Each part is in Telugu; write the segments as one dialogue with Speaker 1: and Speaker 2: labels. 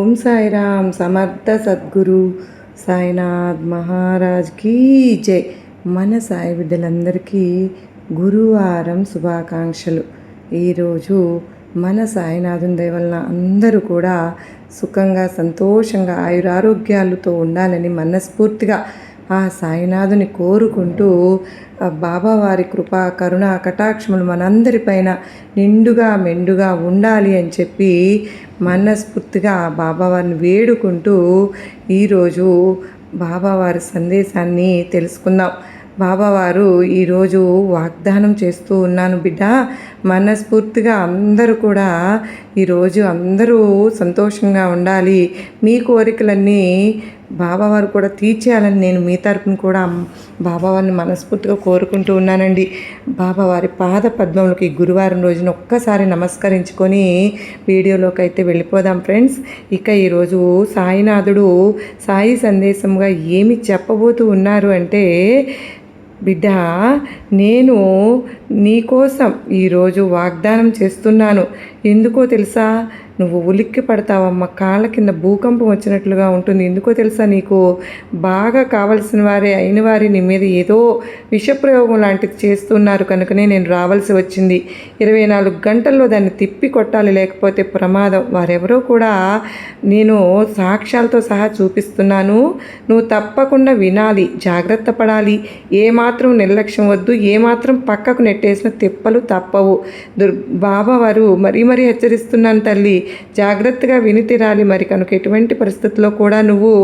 Speaker 1: ఓం సాయిరామ్ సమర్థ సద్గురు సాయినాథ్ మహారాజ్ కీ జై. మన సాయి బిడ్డలందరికీ గురువారం శుభాకాంక్షలు. ఈరోజు మన సాయినాథుని దయవలన అందరూ కూడా సుఖంగా సంతోషంగా ఆయురారోగ్యాలతో ఉండాలని మనస్ఫూర్తిగా ఆ సాయినాథుని కోరుకుంటూ బాబావారి కృప కరుణ కటాక్షములు మనందరిపైన నిండుగా మెండుగా ఉండాలి అని చెప్పి మనస్ఫూర్తిగా బాబావారిని వేడుకుంటూ ఈరోజు బాబావారి సందేశాన్ని తెలుసుకుందాం. బాబావారు ఈరోజు వాగ్దానం చేస్తూ ఉన్నాను బిడ్డ. మనస్ఫూర్తిగా అందరూ కూడా ఈరోజు అందరూ సంతోషంగా ఉండాలి. మీ కోరికలన్నీ బాబావారు కూడా తీర్చేయాలని నేను మీ తరపున కూడా బాబావారిని మనస్ఫూర్తిగా కోరుకుంటూ ఉన్నానండి. బాబావారి పాద పద్మములకి గురువారం రోజున ఒక్కసారి నమస్కరించుకొని వీడియోలోకి అయితే వెళ్ళిపోదాం ఫ్రెండ్స్. ఇక ఈరోజు సాయినాథుడు సాయి సందేశంగా ఏమి చెప్పబోతూ ఉన్నారు అంటే బిడ్డ నేను నీకోసం ఈరోజు వాగ్దానం చేస్తున్నాను. ఎందుకో తెలుసా? నువ్వు ఉలిక్కి పడతావమ్మ. కాళ్ళ కింద భూకంపం వచ్చినట్లుగా ఉంటుంది. ఎందుకో తెలుసా నీకు? బాగా కావలసిన వారే అయిన వారి నీ మీద ఏదో విషప్రయోగం లాంటిది చేస్తున్నారు. కనుకనే నేను రావాల్సి వచ్చింది. ఇరవై నాలుగు గంటల్లో దాన్ని తిప్పి కొట్టాలి. లేకపోతే ప్రమాదం. వారెవరో కూడా నేను సాక్ష్యాలతో సహా చూపిస్తున్నాను. నువ్వు తప్పకుండా వినాలి. జాగ్రత్త పడాలి. ఏమాత్రం నిర్లక్ష్యం వద్దు. ఏమాత్రం పక్కకు నెట్ పెట్టేసిన తిప్పలు తప్పవు. దుర్ బాబావారు మరీ మరీ హెచ్చరిస్తున్నాను తల్లి. జాగ్రత్తగా విని తీరాలి మరి కనుక ఎటువంటి పరిస్థితుల్లో కూడా నువ్వు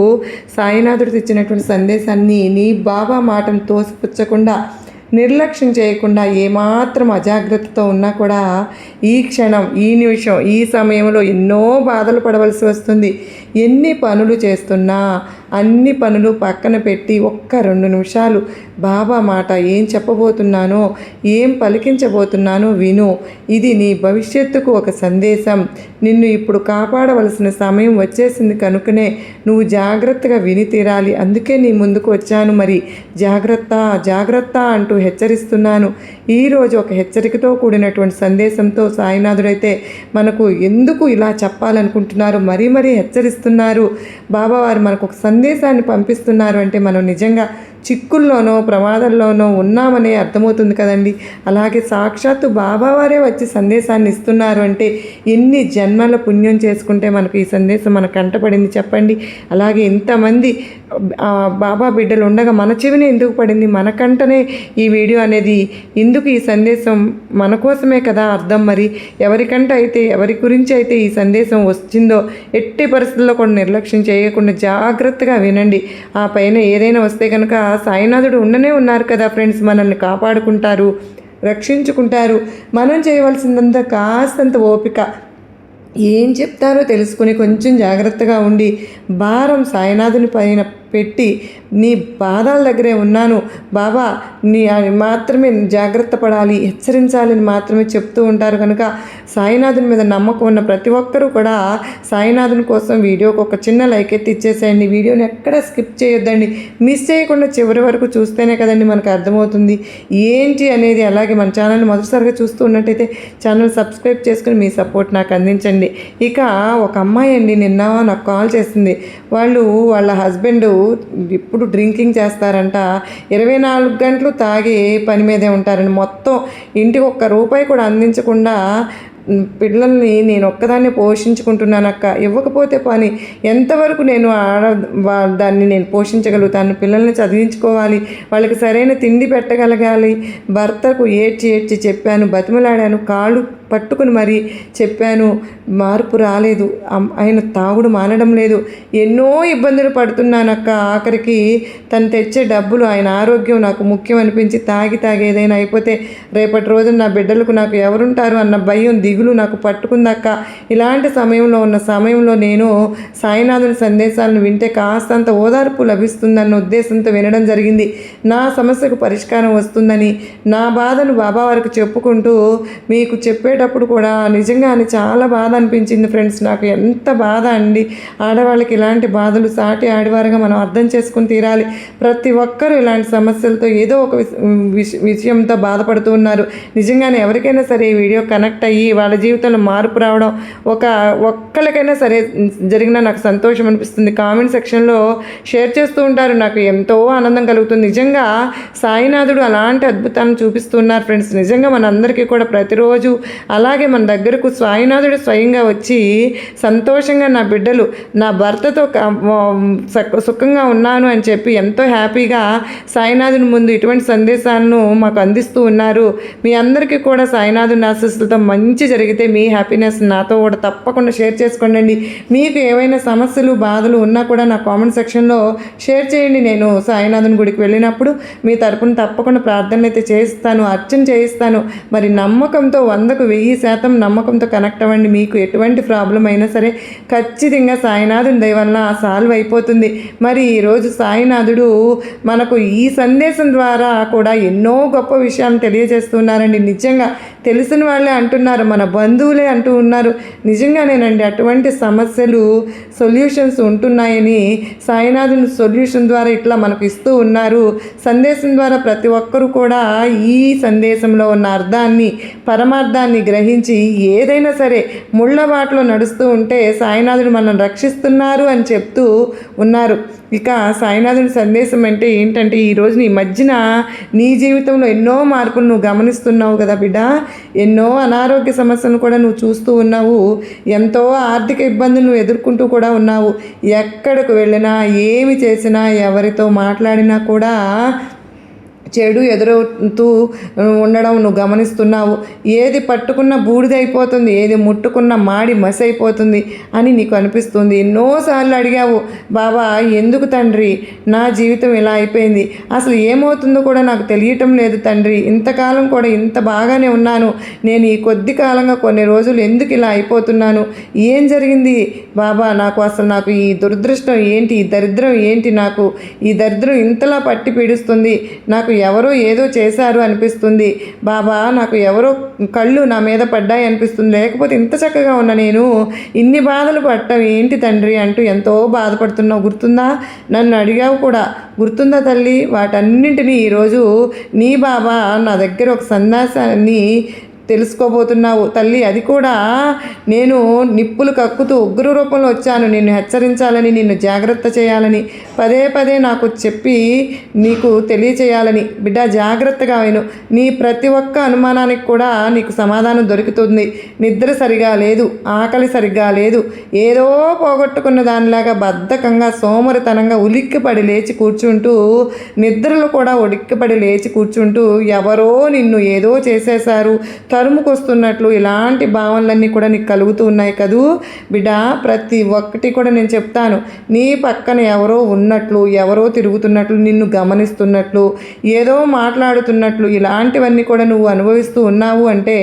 Speaker 1: సాయినాథుడు ఇచ్చినటువంటి సందేశాన్ని నీ బాబా మాటను తోసిపుచ్చకుండా నిర్లక్ష్యం చేయకుండా ఏమాత్రం అజాగ్రత్తతో ఉన్నా కూడా ఈ క్షణం ఈ నిమిషం ఈ సమయంలో ఎన్నో బాధలు పడవలసి వస్తుంది. ఎన్ని పనులు చేస్తున్నా అన్ని పనులు పక్కన పెట్టి ఒక్క రెండు నిమిషాలు బాబా మాట ఏం చెప్పబోతున్నానో ఏం పలికించబోతున్నానో విను. ఇది నీ భవిష్యత్తుకు ఒక సందేశం. నిన్ను ఇప్పుడు కాపాడవలసిన సమయం వచ్చేసింది కనుకనే నువ్వు జాగ్రత్తగా విని తీరాలి. అందుకే నీ ముందుకు వచ్చాను మరి. జాగ్రత్త జాగ్రత్త అంటూ హెచ్చరిస్తున్నాను. ఈరోజు ఒక హెచ్చరికతో కూడినటువంటి సందేశంతో సాయినాథుడైతే మనకు ఎందుకు ఇలా చెప్పాలనుకుంటున్నారో మరీ మరీ హెచ్చరిస్తున్నారు బాబావారు మనకు ఒక సందేశాన్ని పంపిస్తున్నారు అంటే మనం నిజంగా చిక్కుల్లోనో ప్రమాదంలోనో ఉన్నామనే అర్థమవుతుంది కదండి. అలాగే సాక్షాత్తు బాబావారే వచ్చి సందేశాన్ని ఇస్తున్నారు అంటే ఎన్ని జన్మల పుణ్యం చేసుకుంటే మనకు ఈ సందేశం మన కంటపడింది చెప్పండి. అలాగే ఇంతమంది బాబా బిడ్డలు ఉండగా మన చెవినే ఎందుకు పడింది? మన కంటనే ఈ వీడియో అనేది ఎందుకు ఈ సందేశం మన కోసమే కదా అర్థం మరి? ఎవరికంట అయితే ఎవరి గురించి అయితే ఈ సందేశం వచ్చిందో ఎట్టి పరిస్థితుల్లో కూడా నిర్లక్ష్యం చేయకుండా జాగ్రత్తగా వినండి. ఆ పైన ఏదైనా వస్తే కనుక సాయినాథుడు ఉండనే ఉన్నారు కదా ఫ్రెండ్స్. మనల్ని కాపాడుకుంటారు రక్షించుకుంటారు. మనం చేయవలసిందంతా కాస్తంత ఓపిక. ఏం చెప్తారో తెలుసుకుని కొంచెం జాగ్రత్తగా ఉండి భారం సాయినాథుని పైన పెట్టి నీ పాదాల దగ్గరే ఉన్నాను. బాబా నీ మాత్రమే జాగ్రత్త పడాలి హెచ్చరించాలని మాత్రమే చెప్తూ ఉంటారు కనుక సాయినాథుని మీద నమ్మకం ఉన్న ప్రతి ఒక్కరూ కూడా సాయినాథుని కోసం వీడియోకి ఒక చిన్న లైక్ ఎత్తి ఇచ్చేసేయండి. వీడియోని ఎక్కడ స్కిప్ చేయొద్దండి. మిస్ చేయకుండా చివరి వరకు చూస్తేనే కదండి మనకు అర్థమవుతుంది. ఏంటి అనేది అలాగే మన ఛానల్ని మొదటిసారిగా చూస్తూ ఉన్నట్టయితే ఛానల్ సబ్స్క్రైబ్ చేసుకుని మీ సపోర్ట్ నాకు అందించండి. ఇక ఒక అమ్మాయి అండి నిన్న నాకు కాల్ చేసింది. వాళ్ళు వాళ్ళ హస్బెండ్ ఇప్పుడు డ్రింకింగ్ చేస్తారంట. ఇరవై నాలుగు గంటలు తాగి పని మీదే ఉంటారండి. మొత్తం ఇంటికి ఒక్క రూపాయి కూడా అందించకుండా పిల్లల్ని నేను ఒక్కదాన్ని పోషించుకుంటున్నాను అక్క. ఇవ్వకపోతే పని. ఎంతవరకు నేను ఆడ వా- దాన్ని నేను పోషించగలుగుతాను? పిల్లల్ని చదివించుకోవాలి. వాళ్ళకి సరైన తిండి పెట్టగలగాలి. భర్తకు ఏడ్చి ఏడ్చి చెప్పాను బతిమలాడాను కాళ్ళు పట్టుకుని మరీ చెప్పాను మార్పు రాలేదు. ఆయన తాగుడు మానడం లేదు. ఎన్నో ఇబ్బందులు పడుతున్నానక్క ఆఖరికి తను తెచ్చే డబ్బులు ఆయన ఆరోగ్యం నాకు ముఖ్యం అనిపించి తాగి తాగి ఏదైనా అయిపోతే రేపటి రోజున నా బిడ్డలకు నాకు ఎవరుంటారు అన్న భయం దిగులు నాకు పట్టుకుందక్క ఇలాంటి సమయంలో ఉన్న సమయంలో నేను సాయినాథుని సందేశాలను వింటే కాస్తంత ఓదార్పు లభిస్తుందన్న ఉద్దేశంతో వినడం జరిగింది. నా సమస్యకు పరిష్కారం వస్తుందని నా బాధను బాబా వారికి చెప్పుకుంటూ మీకు చెప్పే వెళ్ళేటప్పుడు కూడా నిజంగానే చాలా బాధ అనిపించింది ఫ్రెండ్స్. నాకు ఎంత బాధ అండి. ఆడవాళ్ళకి ఇలాంటి బాధలు సాటి ఆడవారుగా మనం అర్థం చేసుకుని తీరాలి. ప్రతి ఒక్కరూ ఇలాంటి సమస్యలతో ఏదో ఒక విషయంతో బాధపడుతూ ఉన్నారు. నిజంగానే ఎవరికైనా సరే ఈ వీడియో కనెక్ట్ అయ్యి వాళ్ళ జీవితంలో మార్పు రావడం ఒక ఒక్కరికైనా సరే జరిగిన నాకు సంతోషం అనిపిస్తుంది. కామెంట్ సెక్షన్లో షేర్ చేస్తూ ఉంటారు. నాకు ఎంతో ఆనందం కలుగుతుంది. నిజంగా సాయినాథుడు అలాంటి అద్భుతాన్ని చూపిస్తున్నారు ఫ్రెండ్స్. నిజంగా మనందరికీ కూడా ప్రతిరోజు అలాగే మన దగ్గరకు సాయినాథుడు స్వయంగా వచ్చి సంతోషంగా నా బిడ్డలు నా భర్తతో సుఖంగా ఉన్నాను అని చెప్పి ఎంతో హ్యాపీగా సాయినాథుని ముందు ఇటువంటి సందేశాలను మాకు అందిస్తూ ఉన్నారు. మీ అందరికీ కూడా సాయినాథుని ఆశస్సులతో మంచి జరిగితే మీ హ్యాపీనెస్ నాతో కూడా తప్పకుండా షేర్ చేసుకోండి మీకు ఏవైనా సమస్యలు బాధలు ఉన్నా కూడా నా కామెంట్ సెక్షన్లో షేర్ చేయండి. నేను సాయినాథుని గుడికి వెళ్ళినప్పుడు మీ తరపున తప్పకుండా ప్రార్థనలు అయితే చేయిస్తాను అర్చన చేయిస్తాను. మరి నమ్మకంతో వందకు వెయ్యి శాతం నమ్మకంతో కనెక్ట్ అవ్వండి. మీకు ఎటువంటి ప్రాబ్లం అయినా సరే ఖచ్చితంగా సాయినాథుని దయవల్ల సాల్వ్ అయిపోతుంది. మరి ఈరోజు సాయినాథుడు మనకు ఈ సందేశం ద్వారా కూడా ఎన్నో గొప్ప విషయాలను తెలియజేస్తున్నారండి. నిజంగా తెలిసిన వాళ్ళే అంటున్నారు మన బంధువులే అంటూ ఉన్నారు. నిజంగానేనండి అటువంటి సమస్యలు సొల్యూషన్స్ ఉంటున్నాయని సాయినాథుని సొల్యూషన్ ద్వారా ఇట్లా మనకు ఇస్తూ ఉన్నారు. సందేశం ద్వారా ప్రతి ఒక్కరూ కూడా ఈ సందేశంలో ఉన్న అర్థాన్ని పరమార్థాన్ని గ్రహించి ఏదైనా సరే ముళ్ళబాటలో నడుస్తూ ఉంటే సాయినాథుడు మనం రక్షిస్తున్నారు అని చెప్తూ ఉన్నారు. ఇక సాయినాథుని సందేశం అంటే ఏంటంటే ఈ నీ మధ్యన నీ జీవితంలో ఎన్నో మార్పులు నువ్వు గమనిస్తున్నావు కదా బిడ్డ. ఎన్నో అనారోగ్య సమస్యలను కూడా నువ్వు చూస్తూ ఉన్నావు. ఎంతో ఆర్థిక ఇబ్బందులు నువ్వు ఎదుర్కొంటూ కూడా ఉన్నావు. ఎక్కడికి వెళ్ళినా ఏమి చేసినా ఎవరితో మాట్లాడినా కూడా చెడు ఎదురవుతూ ఉండడం నువ్వు గమనిస్తున్నావు. ఏది పట్టుకున్న బూడిదైపోతుంది ఏది ముట్టుకున్న మాడి మసి అయిపోతుంది అని నీకు అనిపిస్తుంది. ఎన్నోసార్లు అడిగావు బాబా ఎందుకు తండ్రి? నా జీవితం ఇలా అయిపోయింది. అసలు ఏమవుతుందో కూడా నాకు తెలియటం లేదు తండ్రి. ఇంతకాలం కూడా ఇంత బాగానే ఉన్నాను. నేను ఈ కొద్ది కాలంగా కొన్ని రోజులు ఎందుకు ఇలా అయిపోతున్నాను? ఏం జరిగింది? బాబా నాకు అసలు నాకు ఈ దురదృష్టం ఏంటి? ఈ దరిద్రం ఏంటి నాకు? ఈ దరిద్రం ఇంతలా పట్టి పీడిస్తుంది. నాకు ఎవరో ఏదో చేశారు అనిపిస్తుంది. బాబా నాకు ఎవరో కళ్ళు నా మీద పడ్డాయి అనిపిస్తుంది. లేకపోతే ఇంత చక్కగా ఉన్న నేను ఇన్ని బాధలు పడటం ఏంటి తండ్రి అంటూ ఎంతో బాధపడుతున్నావు. గుర్తుందా? నన్ను అడిగావు కూడా. గుర్తుందా తల్లి? వాటన్నింటినీ ఈరోజు నీ బాబా నా దగ్గర ఒక సందేశాన్ని తెలుసుకోబోతున్నావు. తల్లి అది కూడా నేను నిప్పులు కక్కుతూ ఉగ్ర రూపంలో వచ్చాను. నిన్ను హెచ్చరించాలని నిన్ను జాగ్రత్త చేయాలని పదే పదే నాకు చెప్పి నీకు తెలియచేయాలని. బిడ్డ జాగ్రత్తగా విను. నీ ప్రతి ఒక్క అనుమానానికి కూడా నీకు సమాధానం దొరుకుతుంది. నిద్ర సరిగా లేదు ఆకలి సరిగ్గా లేదు. ఏదో పోగొట్టుకున్న దానిలాగా బద్ధకంగా సోమరితనంగా ఉలిక్కిపడి లేచి కూర్చుంటూ నిద్రలు కూడా ఉడిక్కిపడి లేచి కూర్చుంటూ ఎవరో నిన్ను ఏదో చేసేశారు. తరుముకొస్తున్నట్లు ఇలాంటి భావనలన్నీ కూడా నీకు కలుగుతూ ఉన్నాయి కదూ? బిడ్డ ప్రతి ఒక్కటి కూడా నేను చెప్తాను. నీ పక్కన ఎవరో ఉన్నట్లు ఎవరో తిరుగుతున్నట్లు నిన్ను గమనిస్తున్నట్లు ఏదో మాట్లాడుతున్నట్లు ఇలాంటివన్నీ కూడా నువ్వు అనుభవిస్తూ ఉన్నావు అంటే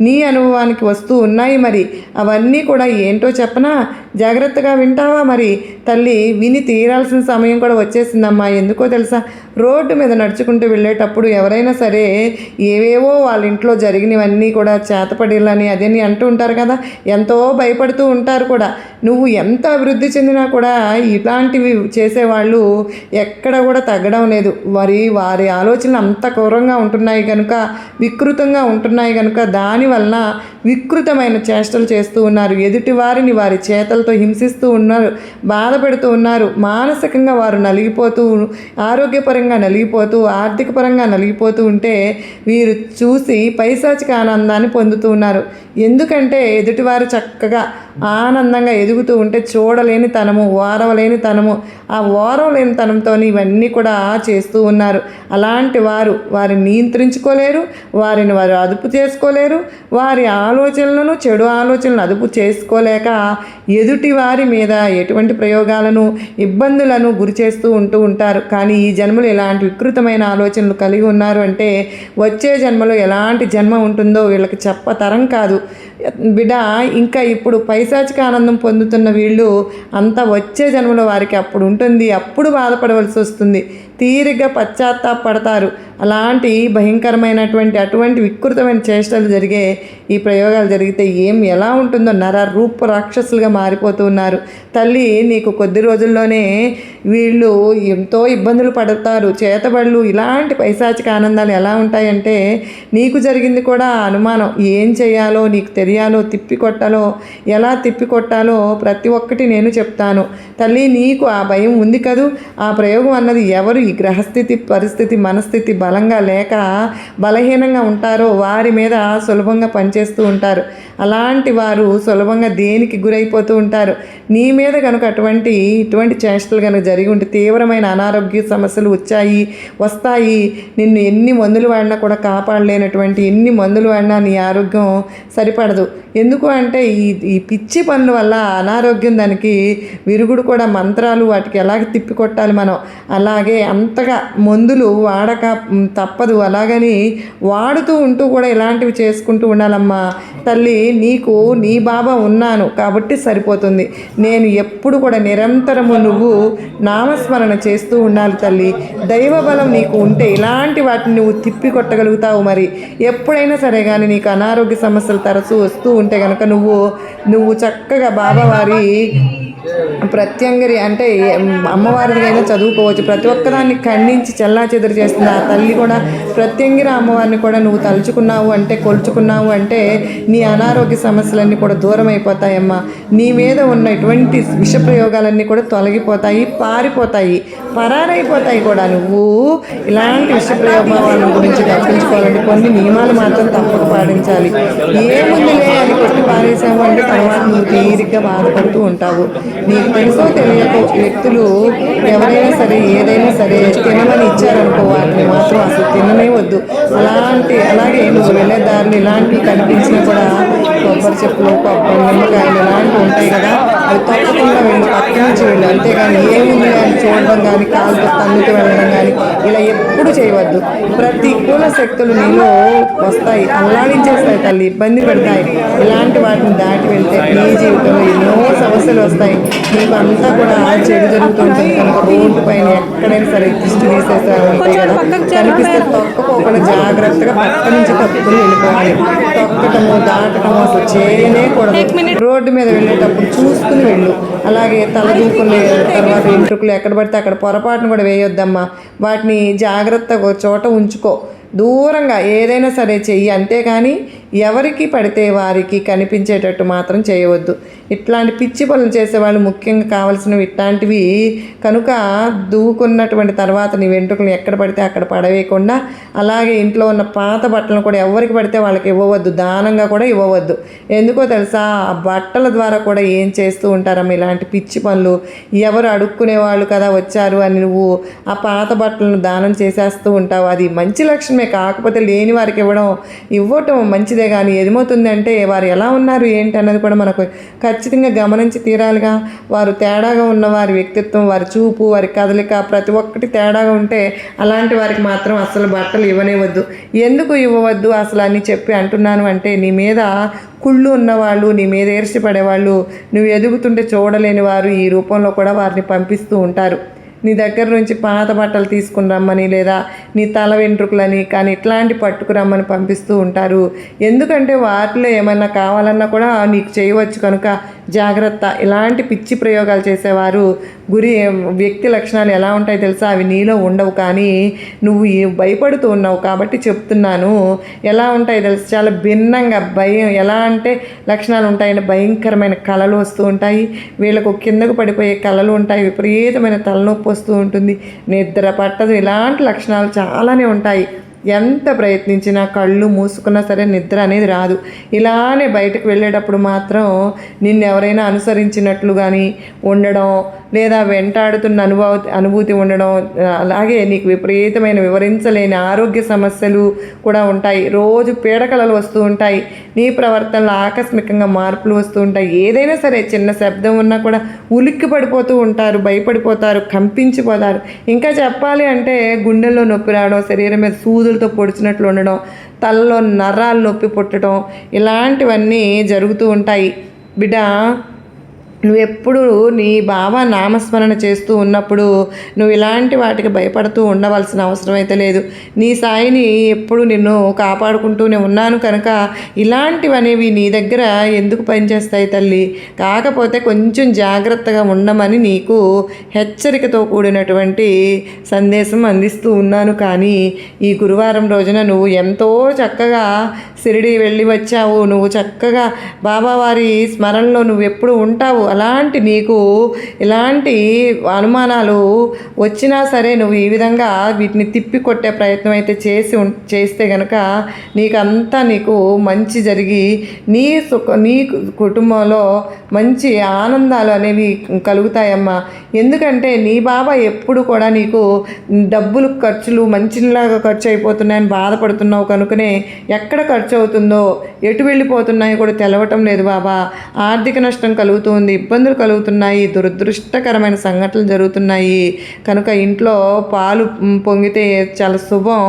Speaker 1: నీ అనుభవానికి వస్తూ ఉన్నాయి మరి. అవన్నీ కూడా ఏంటో చెప్పనా? జాగ్రత్తగా వింటావా మరి? తల్లి విని తీరాల్సిన సమయం కూడా వచ్చేసిందమ్మా. ఎందుకో తెలుసా? రోడ్డు మీద నడుచుకుంటూ వెళ్ళేటప్పుడు ఎవరైనా సరే ఏవేవో వాళ్ళ ఇంట్లో జరిగినవన్నీ కూడా చేతపడిలని అదని అంటూ ఉంటారు కదా. ఎంతో భయపడుతూ ఉంటారు కూడా. నువ్వు ఎంత అభివృద్ధి చెందినా కూడా ఇలాంటివి చేసేవాళ్ళు ఎక్కడ కూడా తగ్గడం లేదు. మరి వారి ఆలోచనలు అంత క్రూరంగా ఉంటున్నాయి కనుక వికృతంగా ఉంటున్నాయి కనుక దానివలన వికృతమైన చేష్టలు చేస్తూ ఉన్నారు. ఎదుటి వారిని వారి చేతలతో హింసిస్తూ ఉన్నారు బాధ పెడుతూ ఉన్నారు. మానసికంగా వారు నలిగిపోతూ ఆరోగ్యపరంగా నలిగిపోతూ ఆర్థిక పరంగా నలిగిపోతూ ఉంటే వీరు చూసి పైశాచిక ఆనందాన్ని పొందుతున్నారు ఎందుకంటే ఎదుటివారు చక్కగా ఆనందంగా ఎదుగుతూ ఉంటే చూడలేని తనము ఓరవలేని తనము. ఆ ఓరవలేని తనంతో ఇవన్నీ కూడా చేస్తూ ఉన్నారు. అలాంటి వారు వారిని నియంత్రించుకోలేరు వారిని వారు అదుపు చేసుకోలేరు వారి ఆలోచనలను చెడు ఆలోచనలను అదుపు చేసుకోలేక ఎదుటి వారి మీద ఎటువంటి ప్రయోగాలను ఇబ్బందులను గురి చేస్తూ ఉంటూ ఉంటారు. కానీ ఈ జన్మలు ఎలాంటి వికృతమైన ఆలోచనలు కలిగి ఉన్నారు అంటే వచ్చే జన్మలో ఎలాంటి జన్మ ఉంటుందో వీళ్ళకి చెప్పతరం కాదు. బిడ్డ ఇంకా ఇప్పుడు పైశాచిక ఆనందం పొందుతున్న వీళ్ళు అంతా వచ్చే జన్మలో వారికి అప్పుడు ఉంటుంది అప్పుడు బాధపడవలసి వస్తుంది. తీరిగ్గా పశ్చాత్తాపడతారు. అలాంటి భయంకరమైనటువంటి అటువంటి వికృతమైన చేష్టలు జరిగే ఈ ప్రయోగాలు జరిగితే ఏం ఎలా ఉంటుందో నర రూప రాక్షసులుగా మారిపోతూ ఉన్నారు. తల్లి నీకు కొద్ది రోజుల్లోనే వీళ్ళు ఎంతో ఇబ్బందులు పడతారు. చేతబడులు ఇలాంటి పైశాచిక ఆనందాలు ఎలా ఉంటాయంటే నీకు జరిగింది కూడా అనుమానం. ఏం చేయాలో నీకు తెలియాలో తిప్పి కొట్టాలో ఎలా తిప్పి కొట్టాలో ప్రతి ఒక్కటి నేను చెప్తాను. తల్లి నీకు ఆ భయం ఉంది కదూ? ఆ ప్రయోగం అన్నది ఎవరు గ్రహస్థితి పరిస్థితి మనస్థితి బలంగా లేక బలహీనంగా ఉంటారో వారి మీద సులభంగా పనిచేస్తూ ఉంటారు. అలాంటి వారు సులభంగా దేనికి గురైపోతూ ఉంటారు? నీ మీద కనుక అటువంటి ఇటువంటి చేష్టలు కనుక జరిగి ఉంటే తీవ్రమైన అనారోగ్య సమస్యలు వచ్చాయి వస్తాయి. నిన్ను ఎన్ని మందులు వాడినా కూడా కాపాడలేనటువంటి ఎన్ని మందులు వాడినా నీ ఆరోగ్యం సరిపడదు. ఎందుకు అంటే ఈ ఈ పిచ్చి పనుల వల్ల అనారోగ్యం దానికి విరుగుడు కూడా మంత్రాలు వాటికి ఎలాగ తిప్పి కొట్టాలి మనం? అలాగే అంతగా మందులు వాడక తప్పదు. అలాగని వాడుతూ ఉంటూ కూడా ఇలాంటివి చేసుకుంటూ ఉండాలమ్మా. తల్లి నీకు నీ బాబా ఉన్నాను కాబట్టి సరిపోతుంది. నేను ఎప్పుడు కూడా నిరంతరము నువ్వు నామస్మరణ చేస్తూ ఉండాలి తల్లి. దైవ బలం నీకు ఉంటే ఇలాంటి వాటిని నువ్వు తిప్పి కొట్టగలుగుతావు మరి. ఎప్పుడైనా సరే కానీ నీకు అనారోగ్య సమస్యలు తరచూ వస్తూ ఉంటే కనుక నువ్వు నువ్వు చక్కగా బాబావారి ప్రత్యంగరి అంటే ఏ- అమ్మవారిదైనా చదువుకోవచ్చు. ప్రతి ఒక్కదాన్ని ఖండించి చల్లా చెదురు చేస్తుంది. ఆ తల్లి కూడా ప్రత్యంగిరి అమ్మవారిని కూడా నువ్వు తలుచుకున్నావు అంటే కొలుచుకున్నావు అంటే నీ అనారోగ్య సమస్యలన్నీ కూడా దూరం అయిపోతాయమ్మా నీ మీద ఉన్న ఇటువంటి విష ప్రయోగాలన్నీ కూడా తొలగిపోతాయి పారిపోతాయి పరారైపోతాయి కూడా. నువ్వు ఇలాంటి విష ప్రయోగాల గురించి తప్పించుకోవాలంటే కొన్ని నియమాలు మాత్రం తప్పక పాటించాలి. ఏముందిలే అని కొట్టి పారేసాము అంటే తర్వాత నువ్వు తీరిగ్గా బాధపడుతూ ఉంటావు. నీకు తెలుసో తెలియకో వ్యక్తులు ఎవరైనా సరే ఏదైనా సరే తినమని ఇచ్చారనుకో వాటిని మాత్రం అసలు తిననే వద్దు. అలాంటి అలాగే నువ్వు వెళ్ళే దారిని ఇలాంటివి కనిపించినా కూడా కొబ్బరి చెప్పులు కొబ్బరి నిమ్మకాయలు ఇలాంటివి ఉంటాయి కదా అవి తప్పకుండా వెళ్ళి పక్క నుంచి వెళ్ళి. అంతేగాని ఏముంది కానీ చూడడం కానీ కాలుతో తన్నుకు వెళ్ళడం కానీ ఇలా ఎప్పుడు చేయవద్దు. ప్రతికూల శక్తులు నీలో వస్తాయి అల్లాడించేస్తాయి తల్లి ఇబ్బంది పెడతాయి. ఇలాంటి వాటిని దాటి వెళ్తే నీ జీవితంలో ఎన్నో సమస్యలు వస్తాయి. నీకు అంతా కూడా చెడు జరుగుతుంటుంది కనుక రోడ్డు పైన ఎక్కడైనా సరే దృష్టి తీసేసారు కనిపిస్తే తొక్కపోకుండా జాగ్రత్తగా పక్క నుంచి తప్పుకుని వెళ్ళిపోవాలి. తొక్కటము దాటటము అసలు చేయనే కూడదు. రోడ్డు మీద వెళ్ళేటప్పుడు చూసుకుని వెళ్ళు. అలాగే తల దూకుని తర్వాత వెంట్రుకలు ఎక్కడ పడితే అక్కడ పొరపాటును కూడా వేయొద్దమ్మా. వాటిని జాగ్రత్తగా చోట ఉంచుకో. దూరంగా ఏదైనా సరే చెయ్యి. అంతేగాని ఎవరికి పడితే వారికి కనిపించేటట్టు మాత్రం చేయవద్దు. ఇట్లాంటి పిచ్చి పనులు చేసేవాళ్ళు ముఖ్యంగా కావాల్సినవి ఇట్లాంటివి. కనుక దూకున్నటువంటి తర్వాత నీ వెంట్రుకలు ఎక్కడ పడితే అక్కడ పడవేయకుండా అలాగే ఇంట్లో ఉన్న పాత బట్టలను కూడా ఎవరికి పడితే వాళ్ళకి ఇవ్వవద్దు. దానంగా కూడా ఇవ్వవద్దు. ఎందుకో తెలుసా? ఆ బట్టల ద్వారా కూడా ఏం చేస్తూ ఉంటారమ్మ ఇలాంటి పిచ్చి పనులు? ఎవరు అడుక్కునే వాళ్ళు కదా వచ్చారు అని నువ్వు ఆ పాత బట్టలను దానం చేసేస్తూ ఉంటావు. అది మంచి లక్షణమే. కాకపోతే లేని వారికి ఇవ్వడం ఇవ్వటం మంచిది. కానీ ఏమవుతుందంటే వారు ఎలా ఉన్నారు ఏంటి అన్నది కూడా మనకు ఖచ్చితంగా గమనించి తీరాలిగా. వారు తేడాగా ఉన్న వారి వ్యక్తిత్వం వారి చూపు వారి కదలిక ప్రతి ఒక్కటి తేడాగా ఉంటే అలాంటి వారికి మాత్రం అసలు బట్టలు ఇవ్వనివ్వద్దు. ఎందుకు ఇవ్వవద్దు? అసలు అని చెప్పి అంటున్నాను అంటే నీ మీద కుళ్ళు ఉన్నవాళ్ళు నీ మీద ఏర్చిపడేవాళ్ళు నువ్వు ఎదుగుతుంటే చూడలేని వారు ఈ రూపంలో కూడా వారిని పంపిస్తూ ఉంటారు. నీ దగ్గర నుంచి పాత బట్టలు తీసుకుని రమ్మని లేదా నీ తల వెంట్రుకలని కానీ ఇట్లాంటి పట్టుకురమ్మని పంపిస్తూ ఉంటారు. ఎందుకంటే వాటిలో ఏమైనా కావాలన్నా కూడా నీకు చేయవచ్చు కనుక జాగ్రత్త. ఇలాంటి పిచ్చి ప్రయోగాలు చేసేవారు గురి వ్యక్తి లక్షణాలు ఎలా ఉంటాయో తెలుసా? అవి నీలో ఉండవు కానీ నువ్వు భయపడుతూ ఉన్నావు కాబట్టి చెప్తున్నాను. ఎలా ఉంటాయో తెలుసు? చాలా భిన్నంగా భయం. ఎలా అంటే లక్షణాలు ఉంటాయంటే భయంకరమైన కళలు వస్తూ ఉంటాయి. వీళ్ళకు కిందకు పడిపోయే కళలు ఉంటాయి. విపరీతమైన తలనొప్పి వస్తూ ఉంటుంది. నిద్ర పట్టదు. ఇలాంటి లక్షణాలు చాలానే ఉంటాయి. ఎంత ప్రయత్నించినా కళ్ళు మూసుకున్నా సరే నిద్ర అనేది రాదు. ఇలానే బయటకు వెళ్ళేటప్పుడు మాత్రం నిన్ను ఎవరైనా అనుసరించినట్లు కానీ ఉండడం లేదా వెంటాడుతున్న అనుభవ అనుభూతి ఉండడం అలాగే నీకు విపరీతమైన వివరించలేని ఆరోగ్య సమస్యలు కూడా ఉంటాయి. రోజు పీడకలలు వస్తూ ఉంటాయి. నీ ప్రవర్తనలో ఆకస్మికంగా మార్పులు వస్తూ ఉంటాయి. ఏదైనా సరే చిన్న శబ్దం ఉన్నా కూడా ఉలిక్కి పడిపోతూ ఉంటారు భయపడిపోతారు కంపించిపోతారు. ఇంకా చెప్పాలి అంటే గుండెల్లో నొప్పి రావడం శరీరం మీద సూదులతో పొడిచినట్లు ఉండడం తలలో నరాలు నొప్పి పుట్టడం ఇలాంటివన్నీ జరుగుతూ ఉంటాయి. బిడ్డ నువ్వెప్పుడు నీ బాబా నామస్మరణ చేస్తూ ఉన్నప్పుడు నువ్వు ఇలాంటి వాటికి భయపడుతూ ఉండవలసిన అవసరం అయితే లేదు. నీ సాయిని ఎప్పుడు నిన్ను కాపాడుకుంటూనే ఉన్నాను కనుక ఇలాంటివనేవి నీ దగ్గర ఎందుకు పనిచేస్తాయి తల్లి? కాకపోతే కొంచెం జాగ్రత్తగా ఉండమని నీకు హెచ్చరికతో కూడినటువంటి సందేశం అందిస్తూ ఉన్నాను. కానీ ఈ గురువారం రోజున నువ్వు ఎంతో చక్కగా సిరిడి వెళ్ళి వచ్చావు. నువ్వు చక్కగా బాబావారి స్మరణలో నువ్వు ఎప్పుడు ఉంటావు. అలాంటి నీకు ఇలాంటి అనుమానాలు వచ్చినా సరే నువ్వు ఈ విధంగా వీటిని తిప్పి కొట్టే ప్రయత్నం అయితే చేసి ఉం- చేస్తే గనక నీకంతా నీకు మంచి జరిగి నీ సుఖ నీ కుటుంబంలో మంచి ఆనందాలు అనేవి కలుగుతాయమ్మా. ఎందుకంటే నీ బాబా ఎప్పుడు కూడా నీకు డబ్బులు ఖర్చులు మంచిలాగా ఖర్చు అయిపోతున్నాయని బాధపడుతున్నావు కనుకనే ఎక్కడ ఖర్చు అవుతుందో ఎటు వెళ్ళిపోతున్నాయో కూడా తెలవటం లేదు బాబా. ఆర్థిక నష్టం కలుగుతుంది ఇబ్బందులు కలుగుతున్నాయి దురదృష్టకరమైన సంఘటనలు జరుగుతున్నాయి. కనుక ఇంట్లో పాలు పొంగితే చాలా శుభం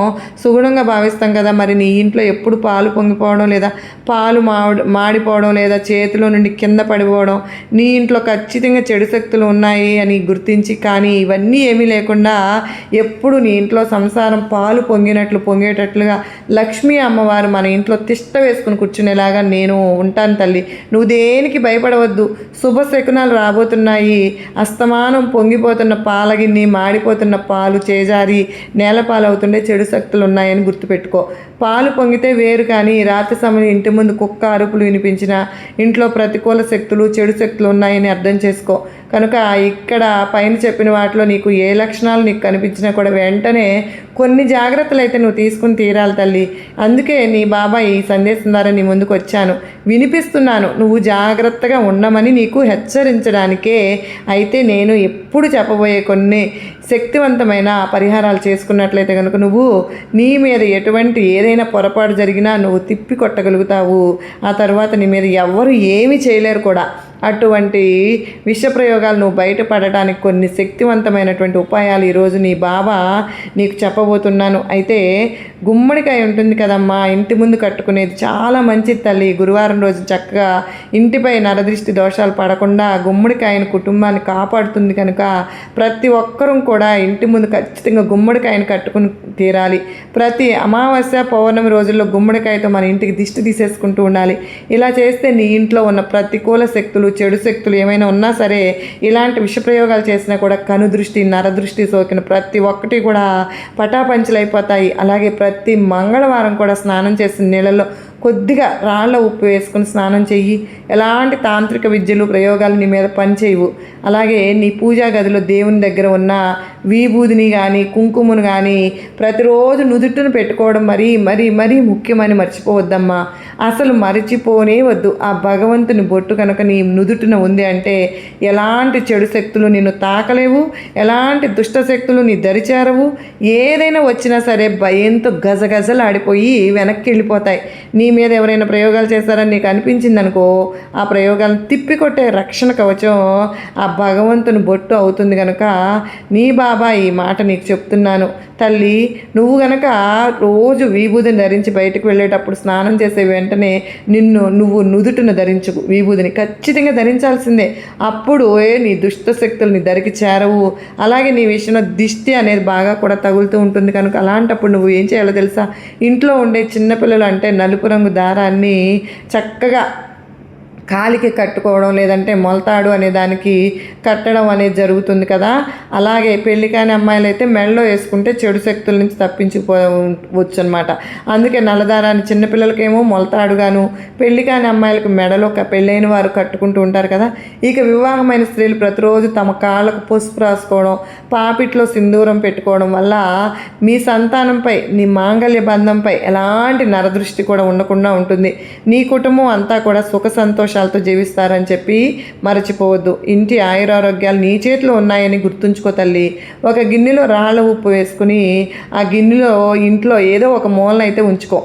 Speaker 1: సుగుణంగా భావిస్తాం కదా. మరి నీ ఇంట్లో ఎప్పుడు పాలు పొంగిపోవడం లేదా పాలు మాడి మాడిపోవడం లేదా చేతిలో నుండి కింద పడిపోవడం నీ ఇంట్లో ఖచ్చితంగా చెడు శక్తులు ఉన్నాయి అని గుర్తించి కానీ ఇవన్నీ ఏమీ లేకుండా ఎప్పుడు నీ ఇంట్లో సంసారం పాలు పొంగినట్లు పొంగేటట్లుగా లక్ష్మీ అమ్మవారు మన ఇంట్లో తిష్ట వేసుకుని కూర్చునేలాగా నేను ఉంటాను తల్లి. నువ్వు దేనికి భయపడవద్దు. శుభ శకునాలు రాబోతున్నాయి. అస్తమానం పొంగిపోతున్న పాలగిన్ని మాడిపోతున్న పాలు చేజారి నేల పాలవుతుండే చెడు శక్తులు ఉన్నాయని గుర్తుపెట్టుకో. పాలు పొంగితే వేరు కానీ రాత్రి సమయం ఇంటి ముందు కుక్క అరుపులు వినిపించిన ఇంట్లో ప్రతికూల శక్తులు చెడు శక్తులు ఉన్నాయని అర్థం చేసుకో. కనుక ఇక్కడ పైన చెప్పిన వాటిలో నీకు ఏ లక్షణాలు నీకు కనిపించినా కూడా వెంటనే కొన్ని జాగ్రత్తలు అయితే నువ్వు తీసుకుని తీరాలి తల్లి. అందుకే నీ బాబాయ్ ఈ సందేశం ద్వారా నీ ముందుకు వచ్చాను. వినిపిస్తున్నాను. నువ్వు జాగ్రత్తగా ఉండమని నీకు హెచ్చరించడానికే అయితే నేను ఎప్పుడు చెప్పబోయే కొన్ని శక్తివంతమైన పరిహారాలు చేసుకున్నట్లయితే కనుక నువ్వు నీ మీద ఎటువంటి ఏదైనా పొరపాటు జరిగినా నువ్వు తిప్పి కొట్టగలుగుతావు. ఆ తర్వాత నీ మీద ఎవ్వరు ఏమీ చేయలేరు కూడా. అటువంటి విష ప్రయోగాలు నువ్వు బయటపడటానికి కొన్ని శక్తివంతమైనటువంటి ఉపాయాలు ఈరోజు నీ బాబా నీకు చెప్పబోతున్నాను. అయితే గుమ్మడికాయ ఉంటుంది కదమ్మా ఇంటి ముందు కట్టుకునేది చాలా మంచిది తల్లి. గురువారం రోజు చక్కగా ఇంటిపై నరదృష్టి దోషాలు పడకుండా గుమ్మడికాయను కుటుంబాన్ని కాపాడుతుంది కనుక ప్రతి ఒక్కరూ కూడా ఇంటి ముందు ఖచ్చితంగా గుమ్మడికాయను కట్టుకుని తీరాలి. ప్రతి అమావాస్య పౌర్ణమి రోజుల్లో గుమ్మడికాయతో మన ఇంటికి దిష్టి తీసేసుకుంటూ ఉండాలి. ఇలా చేస్తే నీ ఇంట్లో ఉన్న ప్రతికూల శక్తులు చెడు శక్తులు ఏమైనా ఉన్నా సరే ఇలాంటి విషప్రయోగాలు చేసినా కూడా కనుదృష్టి నరదృష్టి సోకిన ప్రతి ఒక్కటి కూడా పటాపంచలైపోతాయి. అలాగే ప్రతి మంగళవారం కూడా స్నానం చేసిన నీళ్ళలో కొద్దిగా రాళ్ళ ఉప్పు వేసుకుని స్నానం చెయ్యి. ఎలాంటి తాంత్రిక విద్యలు ప్రయోగాలు నీ మీద పనిచేయవు. అలాగే నీ పూజా గదిలో దేవుని దగ్గర ఉన్న విభూదిని కానీ కుంకుమను కానీ ప్రతిరోజు నుదుటిని పెట్టుకోవడం మరీ మరీ మరీ ముఖ్యమని మర్చిపోవద్దమ్మా. అసలు మరచిపోనే వద్దు. ఆ భగవంతుని బొట్టు కనుక నీ నుదుటిన ఉంది అంటే ఎలాంటి చెడు శక్తులు నిన్ను తాకలేవు? ఎలాంటి దుష్ట శక్తులు నీ దరిచేరవు? ఏదైనా వచ్చినా సరే భయంతో గజగజలు ఆడిపోయి వెనక్కి వెళ్ళిపోతాయి. నీ మీద ఎవరైనా ప్రయోగాలు చేస్తారని నీకు అనిపించింది అనుకో ఆ ప్రయోగాలను తిప్పికొట్టే రక్షణ కవచం ఆ భగవంతుని బొట్టు అవుతుంది కనుక నీ బాబా ఈ మాట నీకు చెప్తున్నాను. తల్లి నువ్వు గనక రోజు విభూతిని ధరించి బయటకు వెళ్ళేటప్పుడు స్నానం చేసే వెంటనే నిన్ను నువ్వు నుదుటిని ధరించు విభూదిని ఖచ్చితంగా ధరించాల్సిందే. అప్పుడు ఏ నీ దుష్ట శక్తులు నీ ధరికి చేరవు. అలాగే నీ విషయంలో దిష్టి అనేది బాగా కూడా తగులుతూ ఉంటుంది. కనుక అలాంటప్పుడు నువ్వు ఏం చేయాలో తెలుసా? ఇంట్లో ఉండే చిన్నపిల్లలు అంటే నలుపు రంగు దారాన్ని చక్కగా కాలికి కట్టుకోవడం లేదంటే మొలతాడు అనే దానికి కట్టడం అనేది జరుగుతుంది కదా. అలాగే పెళ్ళి కాని అమ్మాయిలు అయితే మెడలో వేసుకుంటే చెడు శక్తుల నుంచి తప్పించుకోవచ్చు అనమాట అందుకే నల్లదారాన్ని చిన్నపిల్లలకేమో మొలతాడుగాను పెళ్ళి కాని అమ్మాయిలకు మెడలో క- పెళ్ళైన వారు కట్టుకుంటూ ఉంటారు కదా. ఇక వివాహమైన స్త్రీలు ప్రతిరోజు తమ కాళ్ళకు పసుపు రాసుకోవడం పాపిట్లో సింధూరం పెట్టుకోవడం వల్ల మీ సంతానంపై నీ మాంగళ్య బంధంపై ఎలాంటి నరదృష్టి కూడా ఉండకుండా ఉంటుంది. నీ కుటుంబం అంతా కూడా సుఖ సంతోషాలతో జీవిస్తారని చెప్పి మరచిపోవద్దు. ఇంటి ఆయురారోగ్యాలు నీ చేతిలో ఉన్నాయని గుర్తుంచుకో తల్లి. ఒక గిన్నెలో రాళ్ళ ఉప్పు వేసుకుని ఆ గిన్నెలో ఇంట్లో ఏదో ఒక మూలనైతే ఉంచుకో.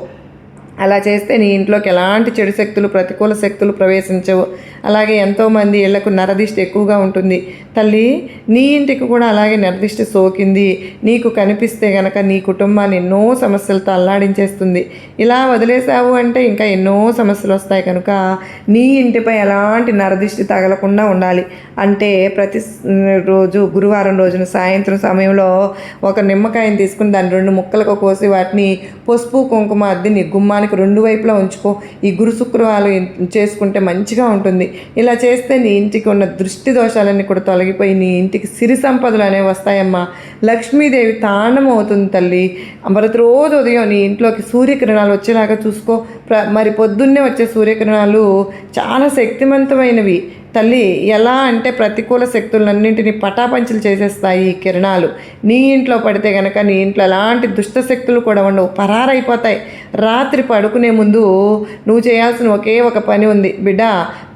Speaker 1: అలా చేస్తే నీ ఇంట్లోకి ఎలాంటి చెడు శక్తులు ప్రతికూల శక్తులు ప్రవేశించవు. అలాగే ఎంతోమంది ఇళ్ళకు నరదిష్టి ఎక్కువగా ఉంటుంది. తల్లి నీ ఇంటికి కూడా అలాగే నరదిష్టి సోకింది. నీకు కనిపిస్తే గనక నీ కుటుంబాన్ని ఎన్నో సమస్యలతో అల్లాడించేస్తుంది. ఇలా వదిలేసావు అంటే ఇంకా ఎన్నో సమస్యలు వస్తాయి కనుక నీ ఇంటిపై ఎలాంటి నరదిష్టి తగలకుండా ఉండాలి. అంటే ప్రతి రోజు గురువారం రోజున సాయంత్రం సమయంలో ఒక నిమ్మకాయని తీసుకుని దాన్ని రెండు ముక్కలకు కోసి వాటిని పసుపు కుంకుమ అద్ది నీ గుమ్మానికి రెండు వైపులా ఉంచుకో. ఈ గురు శుక్రవారం చేసుకుంటే మంచిగా ఉంటుంది. ఇలా చేస్తే నీ ఇంటికి ఉన్న దృష్టి దోషాలన్నీ కూడా తొలగిపోయి నీ ఇంటికి సిరి సంపదలు అనేవి వస్తాయమ్మా. లక్ష్మీదేవి తాండం అవుతుంది తల్లి ప్రతిరోజు ఉదయం నీ ఇంట్లోకి సూర్యకిరణాలు వచ్చేలాగా చూసుకో. ప్ర మరి పొద్దున్నే వచ్చే సూర్యకిరణాలు చాలా శక్తివంతమైనవి. తల్లి ఎలా అంటే ప్రతికూల శక్తులన్నింటినీ పటాపంచలు చేసేస్తాయి ఈ కిరణాలు. నీ ఇంట్లో పడితే కనుక నీ ఇంట్లో ఎలాంటి దుష్ట శక్తులు కూడా ఉండవు. పరారైపోతాయి. రాత్రి పడుకునే ముందు నువ్వు చేయాల్సిన ఒకే ఒక పని ఉంది. బిడ్డ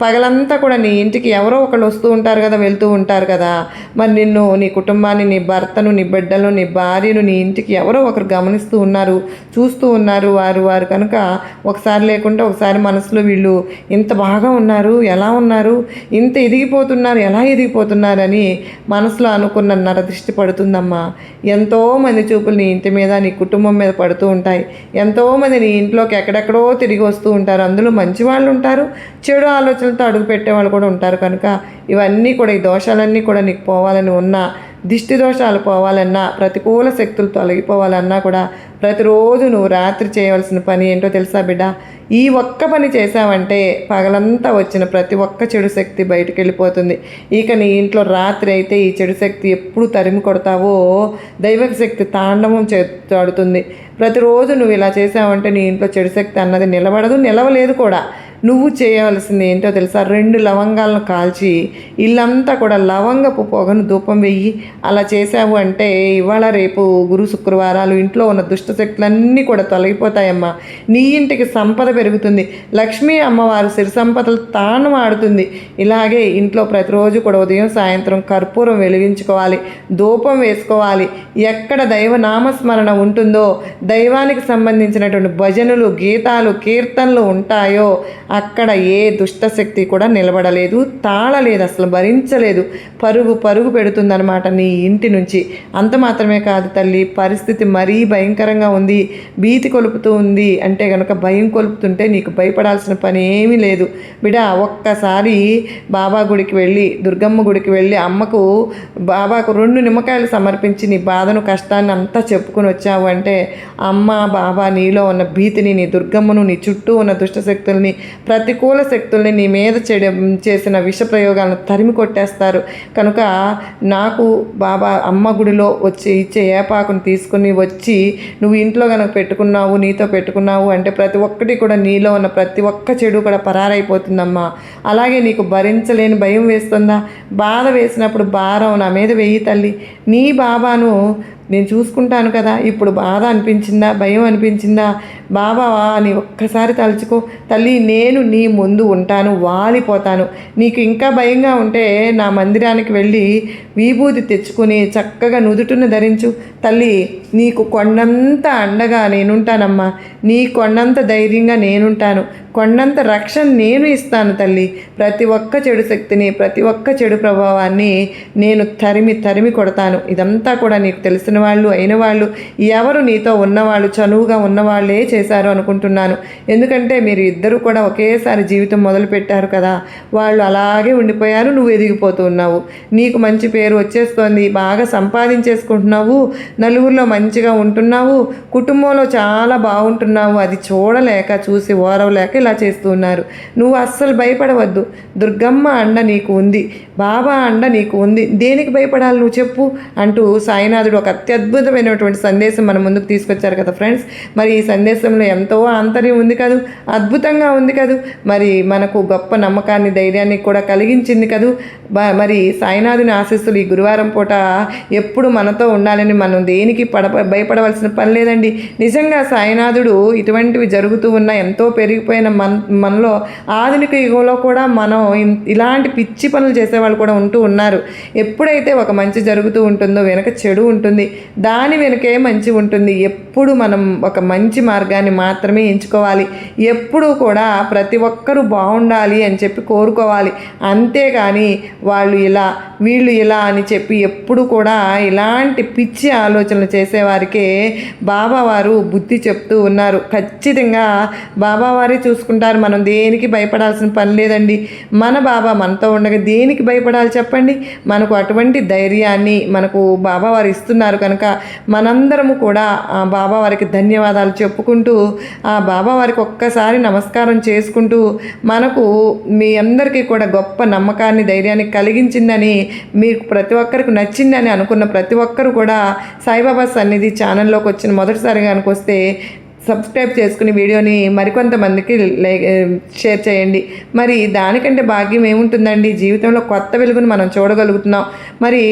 Speaker 1: పగలంతా కూడా నీ ఇంటికి ఎవరో ఒకళ్ళు వస్తూ ఉంటారు కదా వెళ్తూ ఉంటారు కదా. మరి నిన్ను నీ కుటుంబాన్ని నీ భర్తను నీ బిడ్డను నీ భార్యను నీ ఇంటికి ఎవరో ఒకరు గమనిస్తూ ఉన్నారు. చూస్తూ ఉన్నారు వారు. వారు కనుక ఒకసారి లేకుంటే ఒకసారి మనసులో వీళ్ళు ఇంత బాగా ఉన్నారు. ఎలా ఉన్నారు? ఇంత ఎదిగిపోతున్నారు ఎలా ఎదిగిపోతున్నారని మనసులో అనుకున్న నరదృష్టి పడుతుందమ్మా. ఎంతోమంది చూపులు నీ ఇంటి మీద నీ కుటుంబం మీద పడుతూ ఉంటాయి. ఎంతోమంది నీ ఇంట్లోకి ఎక్కడెక్కడో తిరిగి వస్తూ ఉంటారు. అందులో మంచి వాళ్ళు ఉంటారు చెడు ఆలోచనలతో అడుగు పెట్టేవాళ్ళు కూడా ఉంటారు కనుక ఇవన్నీ కూడా ఈ దోషాలన్నీ కూడా నీకు పోవాలని ఉన్నా దిష్టి దోషాలు పోవాలన్నా ప్రతికూల శక్తులు తొలగిపోవాలన్నా కూడా ప్రతిరోజు నువ్వు రాత్రి చేయవలసిన పని ఏంటో తెలుసా బిడ్డ? ఈ ఒక్క పని చేసావంటే పగలంతా వచ్చిన ప్రతి ఒక్క చెడు శక్తి బయటకు వెళ్ళిపోతుంది ఇక నీ ఇంట్లో రాత్రి అయితే ఈ చెడు శక్తి ఎప్పుడు తరిమి కొడతావో దైవక శక్తి తాండవం చేడుతుంది ప్రతిరోజు నువ్వు ఇలా చేసావంటే నీ ఇంట్లో చెడు శక్తి అన్నది నిలబడదు నిలవలేదు కూడా. నువ్వు చేయవలసింది ఏంటో తెలుసా? రెండు లవంగాలను కాల్చి ఇల్లంతా కూడా లవంగపు పొగను ధూపం వెయ్యి అలా చేసావు అంటే ఇవాళ రేపు గురు శుక్రవారాలు ఇంట్లో ఉన్న దుష్టశక్తులన్నీ కూడా తొలగిపోతాయమ్మా. నీ ఇంటికి సంపద పెరుగుతుంది. లక్ష్మీ అమ్మవారు సిరి సంపదలు తాను ఆడుతుంది ఇలాగే ఇంట్లో ప్రతిరోజు కూడా ఉదయం సాయంత్రం కర్పూరం వెలిగించుకోవాలి ధూపం వేసుకోవాలి. ఎక్కడ దైవ నామస్మరణ ఉంటుందో దైవానికి సంబంధించినటువంటి భజనలు గీతాలు కీర్తనలు ఉంటాయో అక్కడ ఏ దుష్టశక్తి కూడా నిలబడలేదు తాళలేదు అసలు భరించలేదు. పరుగు పరుగు పెడుతుందన్నమాట నీ ఇంటి నుంచి. అంత మాత్రమే కాదు తల్లి పరిస్థితి మరీ భయంకరంగా ఉంది. భీతి కొలుపుతూ ఉంది అంటే కనుక భయం కొలుపుతుంటే నీకు భయపడాల్సిన పని ఏమీ లేదు. బిడ ఒక్కసారి బాబా గుడికి వెళ్ళి దుర్గమ్మ గుడికి వెళ్ళి అమ్మకు బాబాకు రెండు నిమ్మకాయలు సమర్పించి నీ బాధను కష్టాన్ని అంతా చెప్పుకొని వచ్చావు అంటే అమ్మ బాబా నీలో ఉన్న భీతిని నీ దుర్గమ్మను నీ చుట్టూ ఉన్న దుష్టశక్తుల్ని ప్రతికూల శక్తుల్ని నీ మీద చెడు చేసిన విష ప్రయోగాలను తరిమి కొట్టేస్తారు. కనుక నాకు బాబా అమ్మ గుడిలో వచ్చి ఇచ్చే ఏపాకును తీసుకుని వచ్చి నువ్వు ఇంట్లో కనుక పెట్టుకున్నావు నీతో పెట్టుకున్నావు అంటే ప్రతి ఒక్కటి కూడా నీలో ఉన్న ప్రతి ఒక్క చెడు కూడా పరారైపోతుందమ్మా. అలాగే నీకు భరించలేని భయం వేస్తుందా? బాధ వేసినప్పుడు భారం నా మీద వెయ్యి తల్లి. నీ బాబాను నేను చూసుకుంటాను కదా ఇప్పుడు బాధ అనిపించిందా భయం అనిపించిందా? బాబా అని ఒక్కసారి తలుచుకో తల్లి నేను నీ ముందు ఉంటాను వాలిపోతాను. నీకు ఇంకా భయంగా ఉంటే నా మందిరానికి వెళ్ళి విభూతి తెచ్చుకుని చక్కగా నుదుటిని ధరించు. తల్లి నీకు కొండంత అండగా నేనుంటానమ్మా. నీ కొండంత ధైర్యంగా నేనుంటాను. కొండంత రక్షణ నేను ఇస్తాను తల్లి. ప్రతి ఒక్క చెడు శక్తిని ప్రతి ఒక్క చెడు ప్రభావాన్ని నేను తరిమి తరిమి కొడతాను. ఇదంతా కూడా నీకు తెలిసిన వాళ్ళు అయిన వాళ్ళు ఎవరు నీతో ఉన్నవాళ్ళు చనువుగా ఉన్నవాళ్ళే చేశారు అనుకుంటున్నాను. ఎందుకంటే మీరు ఇద్దరు కూడా ఒకేసారి జీవితం మొదలు పెట్టారు కదా. వాళ్ళు అలాగే ఉండిపోయారు నువ్వు ఎదిగిపోతూ ఉన్నావు. నీకు మంచి పేరు వచ్చేస్తోంది బాగా సంపాదించేసుకుంటున్నావు నలుగురిలో మంచిగా ఉంటున్నావు కుటుంబంలో చాలా బాగుంటున్నావు అది చూడలేక చూసి ఓరవలేక ఇలా చేస్తూ ఉన్నారు. నువ్వు అస్సలు భయపడవద్దు. దుర్గమ్మ అండ నీకు ఉంది. బాబా అండ నీకు ఉంది. దేనికి భయపడాలి నువ్వు చెప్పు అంటూ సాయినాథుడు ఒక అత్యద్భుతమైనటువంటి సందేశం మన ముందుకు తీసుకొచ్చారు కదా ఫ్రెండ్స్. మరి ఈ సందేశంలో ఎంతో ఆంతర్యం ఉంది కదూ? అద్భుతంగా ఉంది కదూ? మరి మనకు గొప్ప నమ్మకాన్ని ధైర్యాన్ని కూడా కలిగించింది కదూ? మరి సాయినాథుని ఆశీస్సులు ఈ గురువారం పూట ఎప్పుడు మనతో ఉండాలని మనం దేనికి పడ భయపడవలసిన పని లేదండి. నిజంగా సాయినాథుడు ఇటువంటివి జరుగుతూ ఉన్న ఎంతో పెరిగిపోయిన మన మనలో ఆధునిక యుగంలో కూడా మనం ఇలాంటి పిచ్చి పనులు చేసేవాళ్ళు కూడా ఉంటూ ఉన్నారు. ఎప్పుడైతే ఒక మంచి జరుగుతూ ఉంటుందో వెనక చెడు ఉంటుంది. దాని వెనకే మంచి ఉంటుంది. ఎప్పుడు మనం ఒక మంచి మార్గాన్ని మాత్రమే ఎంచుకోవాలి. ఎప్పుడూ కూడా ప్రతి ఒక్కరూ బాగుండాలి అని చెప్పి కోరుకోవాలి. అంతేగాని వాళ్ళు ఇలా వీళ్ళు ఇలా అని చెప్పి ఎప్పుడు కూడా ఇలాంటి పిచ్చి ఆలోచనలు చేసేవారికే బాబావారు బుద్ధి చెప్తూ ఉన్నారు. ఖచ్చితంగా బాబావారే చూసుకుంటారు. మనం దేనికి భయపడాల్సిన పని లేదండి. మన బాబా మనతో ఉండగా దేనికి భయపడాలి చెప్పండి? మనకు అటువంటి ధైర్యాన్ని మనకు బాబావారు ఇస్తున్నారు కనుక మనందరము కూడా ఆ బాబావారికి ధన్యవాదాలు చెప్పుకుంటూ ఆ బాబావారికి ఒక్కసారి నమస్కారం చేసుకుంటూ మనకు మీ అందరికీ కూడా గొప్ప నమ్మకాన్ని ధైర్యాన్ని కలిగించిందని మీకు ప్రతి ఒక్కరికి నచ్చిందని అనుకున్న ప్రతి ఒక్కరు కూడా సాయిబాబా సన్నిధి ఛానల్లోకి వచ్చిన మొదటిసారిగా కనుక వస్తే సబ్స్క్రైబ్ చేసుకుని వీడియోని మరికొంతమందికి షేర్ చేయండి. మరి దానికంటే భాగ్యం ఏముంటుందండి? జీవితంలో కొత్త వెలుగును మనం చూడగలుగుతున్నాం. మరి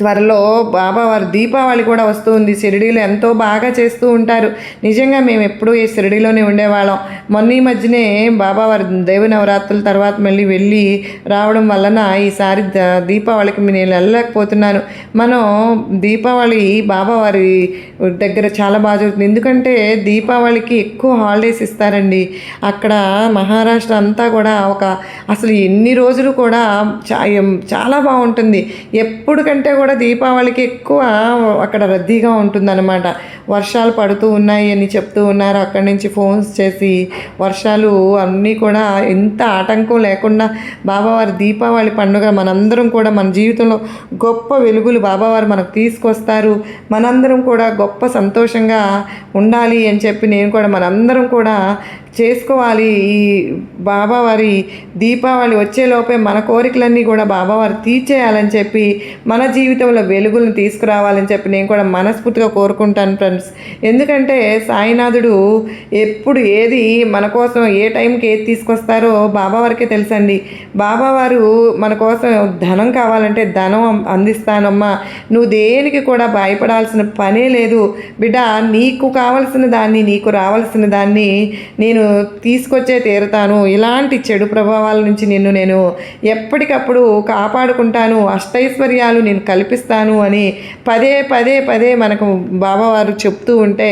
Speaker 1: త్వరలో బాబావారి దీపావళి కూడా వస్తుంది షిరిడీలో ఎంతో బాగా చేస్తూ ఉంటారు. నిజంగా మేము ఎప్పుడూ ఈ షిరిడీలోనే ఉండేవాళ్ళం. మొన్న ఈ మధ్యనే బాబా వారి దైవ నవరాత్రుల తర్వాత మళ్ళీ వెళ్ళి రావడం వలన ఈసారి దీపావళికి నేను వెళ్ళలేకపోతున్నాను. మనం దీపావళి బాబా వారి దగ్గర చాలా బాగా జరుగుతుంది. ఎందుకంటే దీపావళికి ఎక్కువ హాలిడేస్ ఇస్తారండి. అక్కడ మహారాష్ట్ర అంతా కూడా ఒక అసలు ఎన్ని రోజులు కూడా చాలా బాగుంటుంది. ఎప్పుడు కంటే కూడా దీపావళికి ఎక్కువ అక్కడ రద్దీగా ఉంటుందన్నమాట. వర్షాలు పడుతూ ఉన్నాయి అని చెప్తూ ఉన్నారు. అక్కడి నుంచి ఫోన్స్ చేసి వర్షాలు అన్నీ కూడా ఎంత ఆటంకం లేకుండా బాబావారి దీపావళి పండుగ మనందరం కూడా మన జీవితంలో గొప్ప వెలుగులు బాబావారు మనకు తీసుకొస్తారు. మనందరం కూడా గొప్ప సంతోషంగా ఉండాలి అని చెప్పి నేను కూడా మనందరం కూడా చేసుకోవాలి. ఈ బాబావారి దీపావళి వచ్చేలోపే మన కోరికలన్నీ కూడా బాబావారు తీర్చేయాలని చెప్పి మన జీవితంలో వెలుగులను తీసుకురావాలని చెప్పి నేను కూడా మనస్ఫూర్తిగా కోరుకుంటాను ఫ్రెండ్స్. ఎందుకంటే సాయినాథుడు ఎప్పుడు ఏది మన కోసం ఏ టైంకి ఏది తీసుకొస్తారో బాబావారికే తెలుసండి. బాబావారు మన కోసం ధనం కావాలంటే ధనం అందిస్తానమ్మా. నువ్వు దేనికి కూడా భయపడాల్సిన పనే లేదు. బిడ్డ నీకు కావలసిన దాన్ని నీకు రావాల్సిన దాన్ని నేను తీసుకొచ్చే తీరుతాను. ఇలాంటి చెడు ప్రభావాల నుంచి నిన్ను నేను ఎప్పటికప్పుడు కాపాడుకుంటాను. అష్టైశ్వర్యాలు నేను కల్పిస్తాను అని పదే పదే పదే మనకు బాబావారు చెప్తూ ఉంటే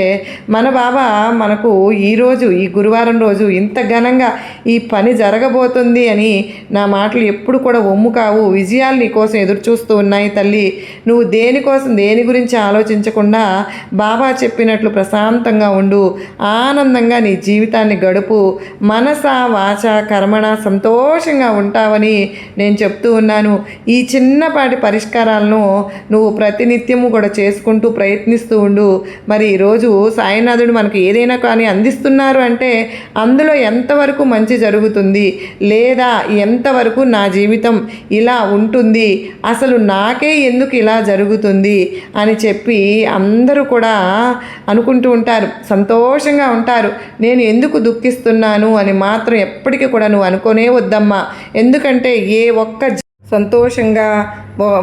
Speaker 1: మన బాబా మనకు ఈరోజు ఈ గురువారం రోజు ఇంత ఘనంగా ఈ పని జరగబోతుంది అని నా మాటలు ఎప్పుడు కూడా ఒమ్ము కావు. విజయాలు నీ కోసం ఎదురు చూస్తూ ఉన్నాయి తల్లి. నువ్వు దేనికోసం దేని గురించి ఆలోచించకుండా బాబా చెప్పినట్లు ప్రశాంతంగా ఉండు. ఆనందంగా నీ జీవితాన్ని గడుపు మనస వాచ కర్మణ సంతోషంగా ఉంటావని నేను చెప్తూ ఉన్నాను. ఈ చిన్నపాటి పరిష్కారాలను నువ్వు ప్రతినిత్యము కూడా చేసుకుంటూ ప్రయత్నిస్తూ ఉండు. మరి ఈరోజు సాయినాథుడు మనకు ఏదైనా కానీ అందిస్తున్నారు అంటే అందులో ఎంతవరకు మంచి జరుగుతుంది? లేదా ఎంతవరకు నా జీవితం ఇలా ఉంటుంది? అసలు నాకే ఎందుకు ఇలా జరుగుతుంది? అని చెప్పి అందరూ కూడా అనుకుంటూ ఉంటారు. సంతోషంగా ఉంటారు. నేను ఎందుకు దుఃఖిస్తున్నాను అని మాత్రం ఎప్పటికీ కూడా నువ్వు అనుకోనే వద్దమ్మా. ఎందుకంటే ఏ ఒక్క సంతోషంగా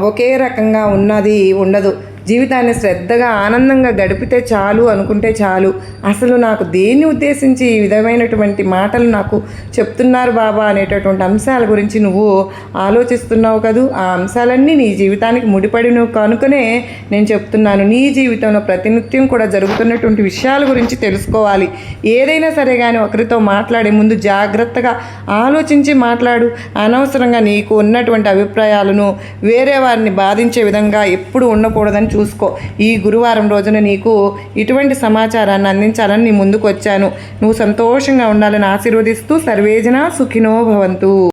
Speaker 1: ఒకే రకంగా ఉన్నది ఉండదు. జీవితాన్ని శ్రద్ధగా ఆనందంగా గడిపితే చాలు అనుకుంటే చాలు. అసలు నాకు దేన్ని ఉద్దేశించి ఈ విధమైనటువంటి మాటలు నాకు చెప్తున్నారు బాబా అనేటటువంటి అంశాల గురించి నువ్వు ఆలోచిస్తున్నావు కదూ? ఆ అంశాలన్నీ నీ జీవితానికి ముడిపడినవు కనుకనే నేను చెప్తున్నాను. నీ జీవితంలో ప్రతినిత్యం కూడా జరుగుతున్నటువంటి విషయాల గురించి తెలుసుకోవాలి. ఏదైనా సరే కానీ ఒకరితో మాట్లాడే ముందు జాగ్రత్తగా ఆలోచించి మాట్లాడు. అనవసరంగా నీకు ఉన్నటువంటి అభిప్రాయాలను వేరే వారిని బాధించే విధంగా ఎప్పుడు ఉండకూడదని చూసుకో. ఈ గురువారం రోజున నీకు ఇటువంటి సమాచారాన్ని అందించాలని నీ ముందుకు వచ్చాను నువ్వు సంతోషంగా ఉండాలని ఆశీర్వదిస్తూ సర్వేజన సుఖినో భవంతు.